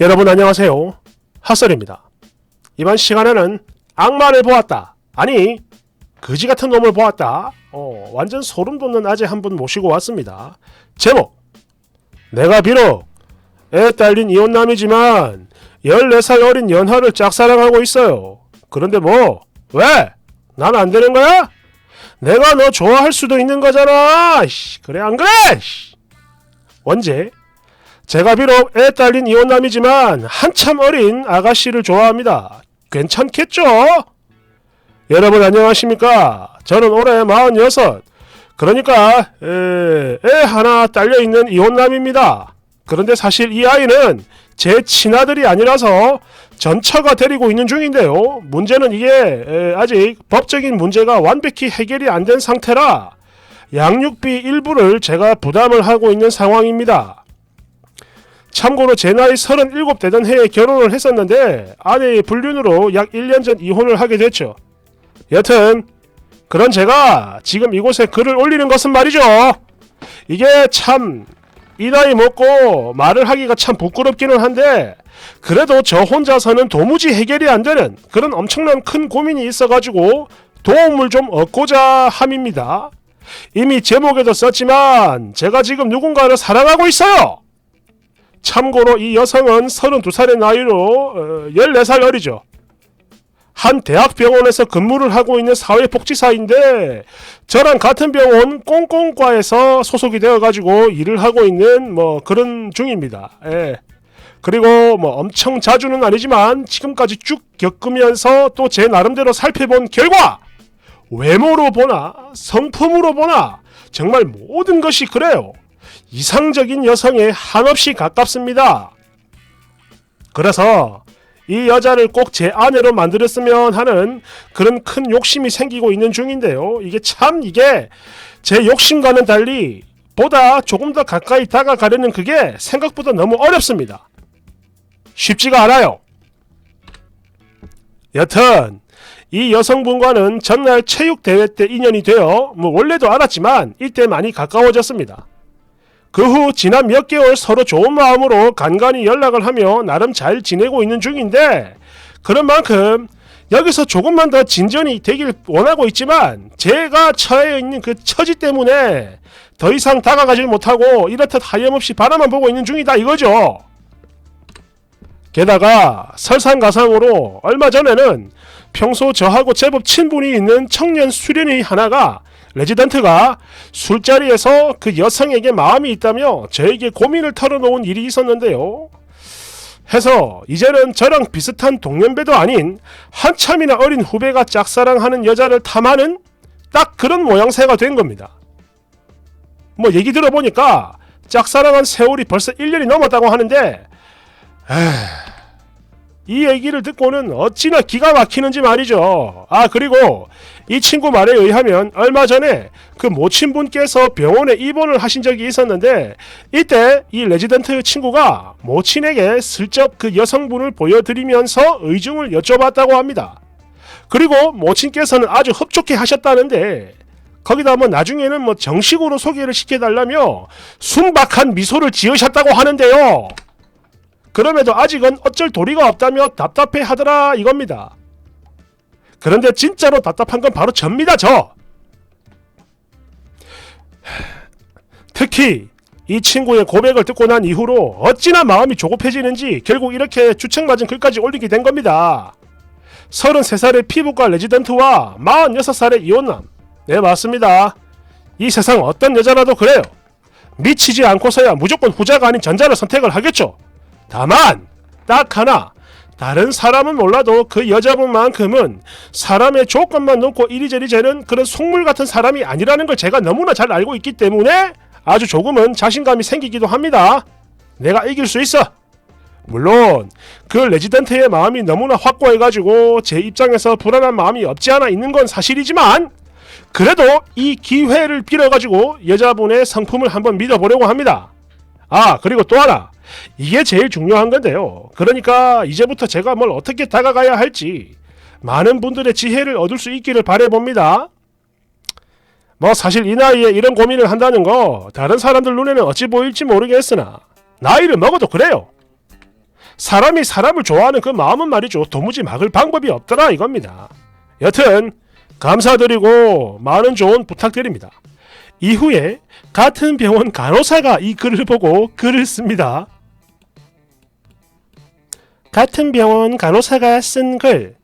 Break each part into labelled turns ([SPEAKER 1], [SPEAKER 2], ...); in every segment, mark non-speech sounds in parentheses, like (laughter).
[SPEAKER 1] 여러분 안녕하세요. 핫설입니다. 이번 시간에는 악마를 보았다. 아니, 거지 같은 놈을 보았다. 어, 완전 소름 돋는 아재 한 분 모시고 왔습니다. 제목. 내가 비록 애 딸린 이혼남이지만 14살 어린 연하를 짝사랑하고 있어요. 그런데 뭐, 왜? 난 안 되는 거야? 내가 너 좋아할 수도 있는 거잖아. 씨, 그래 안 그래? 씨. 원제. 제가 비록 애 딸린 이혼남이지만 한참 어린 아가씨를 좋아합니다. 괜찮겠죠? 여러분 안녕하십니까? 저는 올해 46. 그러니까 에, 애 하나 딸려있는 이혼남입니다. 그런데 사실 이 아이는 제 친아들이 아니라서 전처가 데리고 있는 중인데요. 문제는 이게 에, 아직 법적인 문제가 완벽히 해결이 안 된 상태라 양육비 일부를 제가 부담을 하고 있는 상황입니다. 참고로 제 나이 37 되던 해에 결혼을 했었는데 아내의 불륜으로 약 1년 전 이혼을 하게 됐죠. 여튼 그런 제가 지금 이곳에 글을 올리는 것은 말이죠. 이게 참 이 나이 먹고 말을 하기가 참 부끄럽기는 한데 그래도 저 혼자서는 도무지 해결이 안 되는 그런 엄청난 큰 고민이 있어가지고 도움을 좀 얻고자 함입니다. 이미 제목에도 썼지만 제가 지금 누군가를 사랑하고 있어요. 참고로 이 여성은 32살의 나이로 어, 14살 어리죠. 한 대학병원에서 근무를 하고 있는 사회복지사인데 저랑 같은 병원 꽁꽁과에서 소속이 되어가지고 일을 하고 있는 뭐 그런 중입니다. 예. 그리고 뭐 엄청 자주는 아니지만 지금까지 쭉 겪으면서 또 제 나름대로 살펴본 결과 외모로 보나 성품으로 보나 정말 모든 것이 그래요. 이상적인 여성에 한없이 가깝습니다. 그래서 이 여자를 꼭 제 아내로 만들었으면 하는 그런 큰 욕심이 생기고 있는 중인데요. 이게 참 이게 제 욕심과는 달리 보다 조금 더 가까이 다가가려는 그게 생각보다 너무 어렵습니다. 쉽지가 않아요. 여튼 이 여성분과는 전날 체육 대회 때 인연이 되어 뭐 원래도 알았지만 이때 많이 가까워졌습니다. 그 후 지난 몇 개월 서로 좋은 마음으로 간간히 연락을 하며 나름 잘 지내고 있는 중인데 그런 만큼 여기서 조금만 더 진전이 되길 원하고 있지만 제가 처해 있는 그 처지 때문에 더 이상 다가가질 못하고 이렇듯 하염없이 바라만 보고 있는 중이다 이거죠. 게다가 설상가상으로 얼마 전에는 평소 저하고 제법 친분이 있는 청년 수련이 하나가 레지던트가 술자리에서 그 여성에게 마음이 있다며 저에게 고민을 털어놓은 일이 있었는데요. 해서 이제는 저랑 비슷한 동년배도 아닌 한참이나 어린 후배가 짝사랑하는 여자를 탐하는 딱 그런 모양새가 된 겁니다. 뭐 얘기 들어보니까 짝사랑한 세월이 벌써 1년이 넘었다고 하는데 에이, 이 얘기를 듣고는 어찌나 기가 막히는지 말이죠. 아 그리고 이 친구 말에 의하면 얼마 전에 그 모친분께서 병원에 입원을 하신 적이 있었는데 이때 이 레지던트 친구가 모친에게 슬쩍 그 여성분을 보여드리면서 의중을 여쭤봤다고 합니다. 그리고 모친께서는 아주 흡족해 하셨다는데 거기다 뭐 나중에는 뭐 정식으로 소개를 시켜달라며 순박한 미소를 지으셨다고 하는데요. 그럼에도 아직은 어쩔 도리가 없다며 답답해 하더라 이겁니다. 그런데 진짜로 답답한 건 바로 접니다 저. 특히 이 친구의 고백을 듣고 난 이후로 어찌나 마음이 조급해지는지 결국 이렇게 주책맞은 글까지 올리게 된 겁니다. 33살의 피부과 레지던트와 46살의 이혼남. 네 맞습니다. 이 세상 어떤 여자라도 그래요. 미치지 않고서야 무조건 후자가 아닌 전자를 선택을 하겠죠. 다만 딱 하나 다른 사람은 몰라도 그 여자분만큼은 사람의 조건만 놓고 이리저리 재는 그런 속물 같은 사람이 아니라는 걸 제가 너무나 잘 알고 있기 때문에 아주 조금은 자신감이 생기기도 합니다. 내가 이길 수 있어. 물론 그 레지던트의 마음이 너무나 확고해가지고 제 입장에서 불안한 마음이 없지 않아 있는 건 사실이지만 그래도 이 기회를 빌어가지고 여자분의 성품을 한번 믿어보려고 합니다. 아 그리고 또 하나 이게 제일 중요한 건데요. 그러니까 이제부터 제가 뭘 어떻게 다가가야 할지 많은 분들의 지혜를 얻을 수 있기를 바래봅니다. 뭐 사실 이 나이에 이런 고민을 한다는 거 다른 사람들 눈에는 어찌 보일지 모르겠으나 나이를 먹어도 그래요. 사람이 사람을 좋아하는 그 마음은 말이죠. 도무지 막을 방법이 없더라 이겁니다. 여튼 감사드리고 많은 조언 부탁드립니다. 이후에 같은 병원 간호사가 이 글을 보고 글을 씁니다. 같은 병원 간호사가 쓴 글.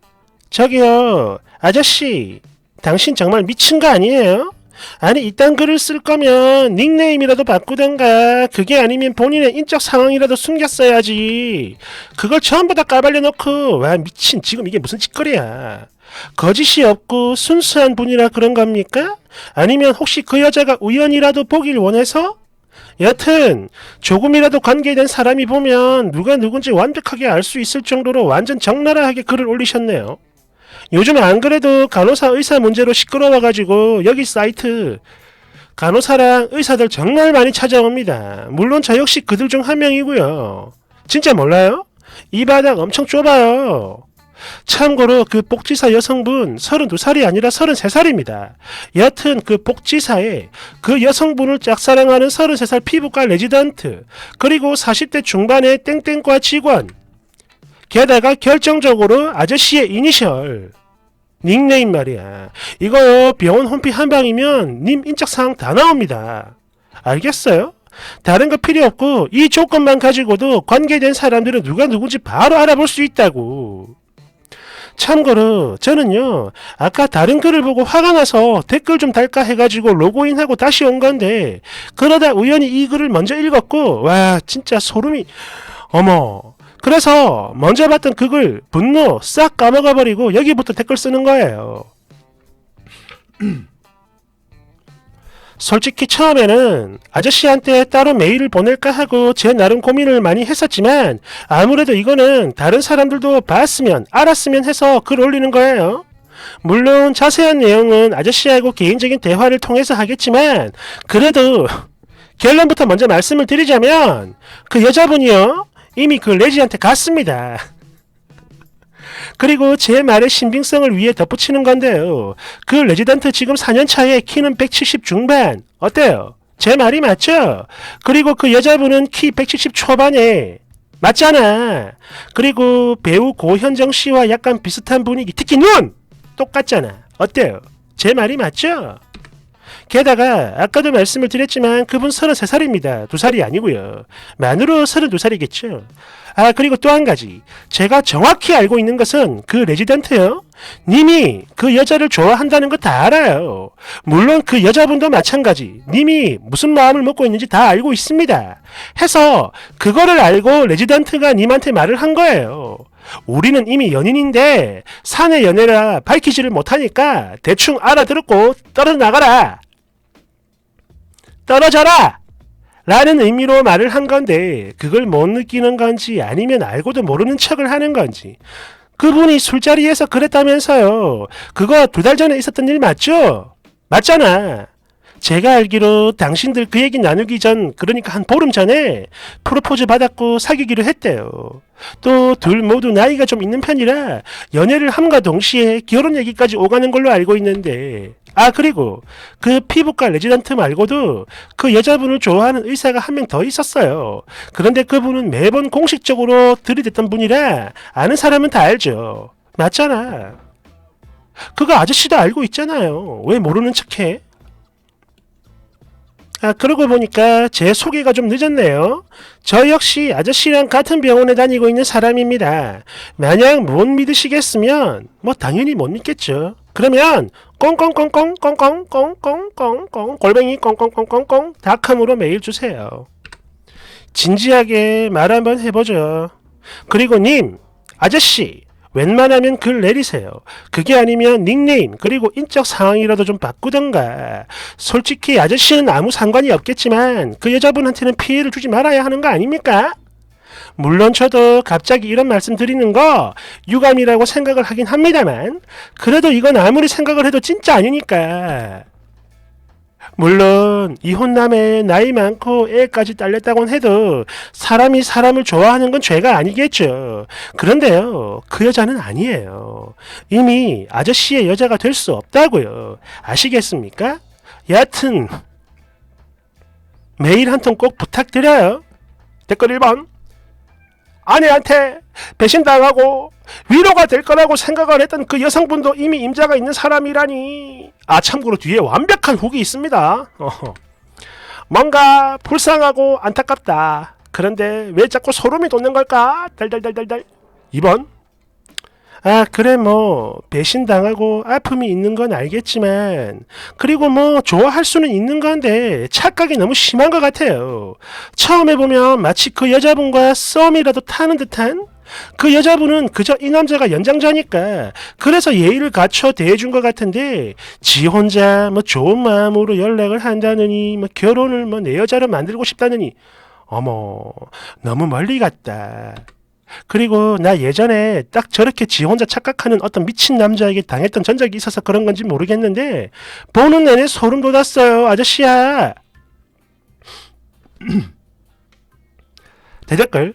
[SPEAKER 1] 저기요, 아저씨, 당신 정말 미친 거 아니에요? 아니 이딴 글을 쓸 거면 닉네임이라도 바꾸던가 그게 아니면 본인의 인적 상황이라도 숨겼어야지 그걸 전부 다 까발려 놓고 와 미친 지금 이게 무슨 짓거리야 거짓이 없고 순수한 분이라 그런 겁니까? 아니면 혹시 그 여자가 우연이라도 보길 원해서? 여튼 조금이라도 관계된 사람이 보면 누가 누군지 완벽하게 알 수 있을 정도로 완전 적나라하게 글을 올리셨네요. 요즘 안 그래도 간호사 의사 문제로 시끄러워가지고 여기 사이트 간호사랑 의사들 정말 많이 찾아옵니다. 물론 저 역시 그들 중 한 명이고요. 진짜 몰라요? 이 바닥 엄청 좁아요. 참고로 그 복지사 여성분 32살이 아니라 33살입니다. 여튼 그 복지사에 그 여성분을 짝사랑하는 33살 피부과 레지던트 그리고 40대 중반의 땡땡과 직원 게다가 결정적으로 아저씨의 이니셜 닉네임 말이야. 이거 병원 홈피 한 방이면 님 인적사항 다 나옵니다. 알겠어요? 다른 거 필요 없고 이 조건만 가지고도 관계된 사람들은 누가 누군지 바로 알아볼 수 있다고. 참고로 저는요 아까 다른 글을 보고 화가 나서 댓글 좀 달까 해가지고 로그인하고 다시 온 건데 그러다 우연히 이 글을 먼저 읽었고 와 진짜 소름이 어머 그래서 먼저 봤던 그 글 분노 싹 까먹어 버리고 여기부터 댓글 쓰는 거예요. (clears throat) 솔직히 처음에는 아저씨한테 따로 메일을 보낼까 하고 제 나름 고민을 많이 했었지만 아무래도 이거는 다른 사람들도 봤으면 알았으면 해서 글 올리는 거예요. 물론 자세한 내용은 아저씨하고 개인적인 대화를 통해서 하겠지만 그래도 결론부터 먼저 말씀을 드리자면 그 여자분이요 이미 그 레지한테 갔습니다. 그리고 제 말의 신빙성을 위해 덧붙이는 건데요. 그 레지던트 지금 4년 차에 키는 170 중반. 어때요? 제 말이 맞죠? 그리고 그 여자분은 키 170 초반에 맞잖아. 그리고 배우 고현정 씨와 약간 비슷한 분위기. 특히 눈 똑같잖아. 어때요? 제 말이 맞죠? 게다가 아까도 말씀을 드렸지만 그분 33살입니다. 2살이 아니고요. 만으로 32살이겠죠. 아 그리고 또 한 가지 제가 정확히 알고 있는 것은 그 레지던트요. 님이 그 여자를 좋아한다는 거 다 알아요. 물론 그 여자분도 마찬가지. 님이 무슨 마음을 먹고 있는지 다 알고 있습니다. 해서 그거를 알고 레지던트가 님한테 말을 한 거예요. 우리는 이미 연인인데 사내 연애라 밝히지를 못하니까 대충 알아들었고 떨어져 나가라. 떨어져라! 라는 의미로 말을 한 건데 그걸 못 느끼는 건지 아니면 알고도 모르는 척을 하는 건지 그분이 술자리에서 그랬다면서요. 그거 두 달 전에 있었던 일 맞죠? 맞잖아. 제가 알기로 당신들 그 얘기 나누기 전 그러니까 한 보름 전에 프로포즈 받았고 사귀기로 했대요. 또 둘 모두 나이가 좀 있는 편이라 연애를 함과 동시에 결혼 얘기까지 오가는 걸로 알고 있는데 아 그리고 그 피부과 레지던트 말고도 그 여자분을 좋아하는 의사가 한 명 더 있었어요. 그런데 그분은 매번 공식적으로 들이댔던 분이라 아는 사람은 다 알죠. 맞잖아. 그거 아저씨도 알고 있잖아요. 왜 모르는 척해? 아, 그러고 보니까 제 소개가 좀 늦었네요. 저 역시 아저씨랑 같은 병원에 다니고 있는 사람입니다. 만약 못 믿으시겠으면 뭐 당연히 못 믿겠죠. 그러면 꽁꽁꽁꽁꽁꽁꽁꽁꽁꽁 골뱅이 꽁꽁꽁꽁꽁 닷컴으로 메일 주세요. 진지하게 말 한번 해보죠. 그리고 님, 아저씨, 웬만하면 글 내리세요. 그게 아니면 닉네임 그리고 인적 상황이라도 좀 바꾸던가. 솔직히 아저씨는 아무 상관이 없겠지만 그 여자분한테는 피해를 주지 말아야 하는 거 아닙니까? 물론 저도 갑자기 이런 말씀 드리는 거 유감이라고 생각을 하긴 합니다만 그래도 이건 아무리 생각을 해도 진짜 아니니까. 물론 이혼남에 나이 많고 애까지 딸렸다곤 해도 사람이 사람을 좋아하는 건 죄가 아니겠죠. 그런데요, 그 여자는 아니에요. 이미 아저씨의 여자가 될 수 없다고요. 아시겠습니까? 여하튼 메일 한 통 꼭 부탁드려요. 댓글 1번 아내한테 배신당하고 위로가 될 거라고 생각을 했던 그 여성분도 이미 임자가 있는 사람이라니. 아 참고로 뒤에 완벽한 훅이 있습니다. 어허. 뭔가 불쌍하고 안타깝다. 그런데 왜 자꾸 소름이 돋는 걸까? 달달달달달. 2번. 아, 그래, 뭐, 배신당하고 아픔이 있는 건 알겠지만, 그리고 뭐, 좋아할 수는 있는 건데, 착각이 너무 심한 것 같아요. 처음에 보면 마치 그 여자분과 썸이라도 타는 듯한? 그 여자분은 그저 이 남자가 연장자니까, 그래서 예의를 갖춰 대해준 것 같은데, 지 혼자 뭐 좋은 마음으로 연락을 한다느니, 뭐 결혼을 뭐 내 여자로 만들고 싶다느니, 어머, 너무 멀리 갔다. 그리고 나 예전에 딱 저렇게 지 혼자 착각하는 어떤 미친 남자에게 당했던 전적이 있어서 그런 건지 모르겠는데 보는 내내 소름 돋았어요 아저씨야. (clears throat) 대댓글.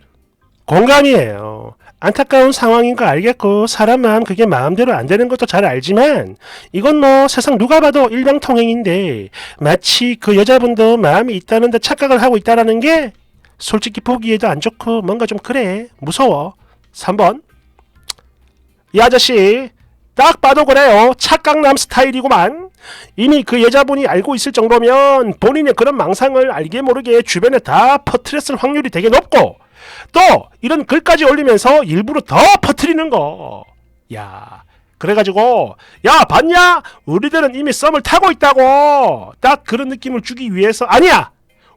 [SPEAKER 1] 공감이에요. 안타까운 상황인 거 알겠고 사람 마음 그게 마음대로 안 되는 것도 잘 알지만 이건 뭐 세상 누가 봐도 일방통행인데 마치 그 여자분도 마음이 있다는 데 착각을 하고 있다라는 게 솔직히 보기에도 안 좋고 뭔가 좀 그래. 무서워. 3번. 이 아저씨 딱 봐도 그래요. 착각남 스타일이구만. 이미 그 여자분이 알고 있을 정도면 본인의 그런 망상을 알게 모르게 주변에 다 퍼트렸을 확률이 되게 높고 또 이런 글까지 올리면서 일부러 더 퍼트리는 거. 야. 그래가지고 야 봤냐? 우리들은 이미 썸을 타고 있다고. 딱 그런 느낌을 주기 위해서 아니야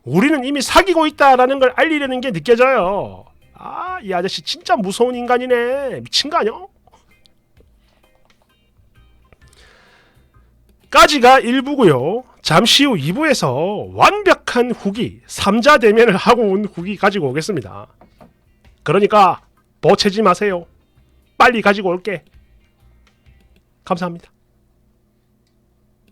[SPEAKER 1] 우리는 이미 사귀고 있다라는 걸 알리려는 게 느껴져요. 아, 이 아저씨 진짜 무서운 인간이네. 미친 거 아니야? 까지가 1부고요. 잠시 후 2부에서 완벽한 후기, 3자 대면을 하고 온 후기 가지고 오겠습니다. 그러니까 보채지 마세요. 빨리 가지고 올게. 감사합니다.